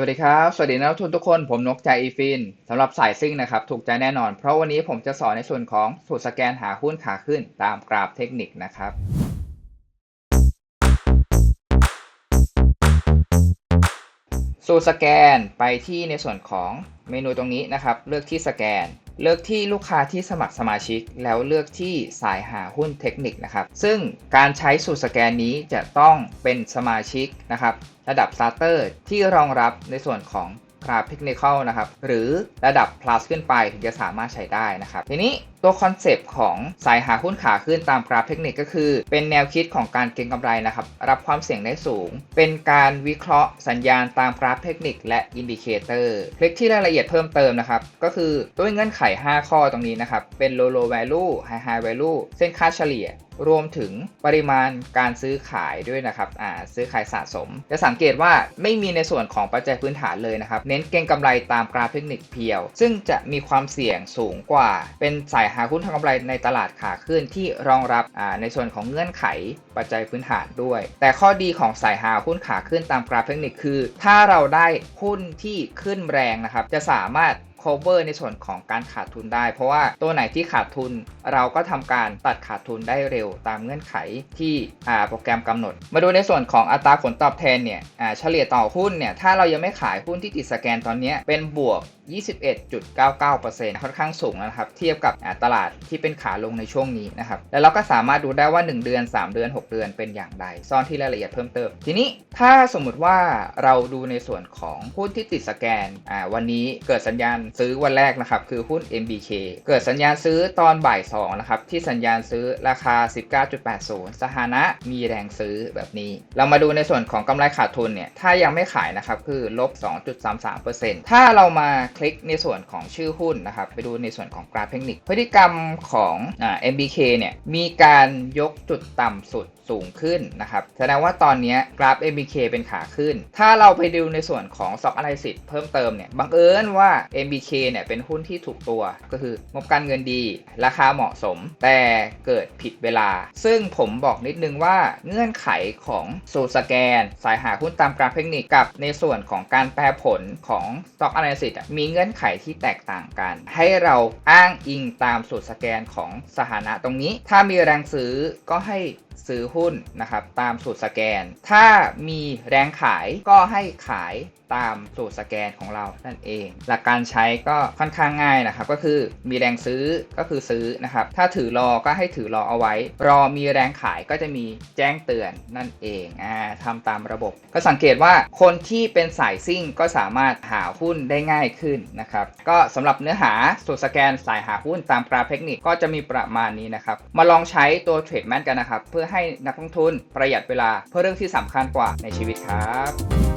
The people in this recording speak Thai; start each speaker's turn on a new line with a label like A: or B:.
A: สวัสดีครับ สวัสดีนักทุนทุกคน ผมนกใจอีฟินสำหรับสายซิ่งนะครับ ถูกใจแน่นอน เพราะวันนี้ผมจะสอนในส่วนของสูตรสแกนหาหุ้นขาขึ้นตามกราฟเทคนิคนะครับ สูตรสแกนไปที่ในส่วนของเมนูตรงนี้นะครับ เลือกที่สแกน เลือกที่ลูกค้าที่สมัครสมาชิก แล้วเลือกที่สายหาหุ้นเทคนิคนะครับ ซึ่งการใช้สูตรสแกนนี้จะต้องเป็นสมาชิกนะครับ ระดับ Starter ที่รองรับในส่วนของกราฟเทคนิคนะครับ หรือระดับ plus ขึ้นไปถึงจะสามารถใช้ได้นะครับ ทีนี้ตัวคอนเซปต์ของสายหาหุ้นขาขึ้นตามกราฟเทคนิคก็คือ เป็นแนวคิดของการเก็งกำไรนะครับ รับความเสี่ยงได้สูง เป็นการวิเคราะห์สัญญาณตามกราฟเทคนิคและอินดิเคเตอร์คลิกที่รายละเอียดเพิ่มเติมนะครับ ก็คือด้วยเงื่อนไข 5 ข้อตรงนี้นะครับ เป็น low low value high high value เส้นค่าเฉลี่ยรวมถึงปริมาณการซื้อขายด้วยนะครับอ่าซื้อขายสะสม จะสังเกตว่าไม่มีในส่วนของปัจจัยพื้นฐานเลยนะครับ เน้นเก็งกำไรตามกราฟเทคนิคเพียว ซึ่งจะมีความเสี่ยงสูงกว่า เป็นสายหาหุ้นทำกำไรในตลาดขาขึ้นที่รองรับในส่วนของเงื่อนไขปัจจัยพื้นฐานด้วย แต่ข้อดีของสายหาหุ้นขาขึ้นตามกราฟเทคนิคคือ ถ้าเราได้หุ้นที่ขึ้นแรงนะครับจะสามารถ cover ในส่วนของการขาดทุนได้ เพราะว่าตัวไหนที่ขาดทุนเราก็ทำการตัดขาดทุนได้เร็วตามเงื่อนไขที่โปรแกรมกำหนด มาดูในส่วนของอัตราผลตอบแทนเนี่ยเฉลี่ยต่อหุ้นเนี่ยถ้าเรายังไม่ขายหุ้นที่ติดสแกนตอนนี้เป็นบวก 21.99%ค่อนข้างสูงนะครับเทียบกับตลาดที่เป็นขาลงในช่วงนี้นะครับแล้วเราก็สามารถดูได้ว่า 1 เดือน 3 เดือน 6 เดือนเป็นอย่างไร ซ่อนที่รายละเอียดเพิ่มเติม ทีนี้ถ้าสมมุติว่าเราดูในส่วนของหุ้นที่ติดสแกนวันนี้เกิดสัญญาณซื้อวันแรกนะครับคือหุ้น MBK เกิดสัญญาณซื้อตอนบ่าย2นะครับที่สัญญาณซื้อราคา 19.80 สถานะมีแรงซื้อแบบนี้ เรามาดูในส่วนของกำไรขาดทุนเนี่ยถ้ายังไม่ขายนะครับคือลบ 2.33%ถ้าเรามาคลิกในส่วนของชื่อหุ้นนะครับไปดูในส่วนของกราฟเทคนิค พฤติกรรมของอ MBK เนี่ยมีการยกจุดต่ำสุด สูงขึ้นนะครับ แสดงว่าตอนนี้กราฟ MBK เป็นขาขึ้น ถ้าเราไปดูในส่วนของ Stock Analysis เพิ่มเติมเนี่ย บังเอิญว่า MBK เนี่ยเป็นหุ้นที่ถูกตัว ก็คืองบการเงินดี ราคาเหมาะสม แต่เกิดผิดเวลา ซึ่งผมบอกนิดนึงว่าเงื่อนไขของสูตรสแกน สายหาหุ้นตามกราฟเทคนิคกับในส่วนของการแปลผลของ Stock Analysis มีเงื่อนไขที่แตกต่างกัน ให้เราอ้างอิงตามสูตรสแกนของสถานะตรงนี้ ถ้ามีแรงซื้อก็ให้ซื้อหุ้นนะครับตามสูตรสแกน ถ้ามีแรงขายก็ให้ขายตามสูตรสแกนของเรานั่นเอง หลักการใช้ก็ค่อนข้างง่ายนะครับ ก็คือมีแรงซื้อก็คือซื้อนะครับ ถ้าถือรอก็ให้ถือรอเอาไว้ รอมีแรงขายก็จะมีแจ้งเตือนนั่นเองอ่าทำตามระบบ ก็สังเกตว่าคนที่เป็นสายซิ่งก็สามารถหาหุ้นได้ง่ายขึ้นนะครับ ก็สำหรับเนื้อหาสูตรสแกนสายหาหุ้นตามกราฟเทคนิคก็จะมีประมาณนี้นะครับ มาลองใช้ตัวเทรดแมนกันนะครับ เพื่อให้นักลงทุน ประหยัดเวลาเพื่อเรื่องที่สำคัญกว่าในชีวิตครับ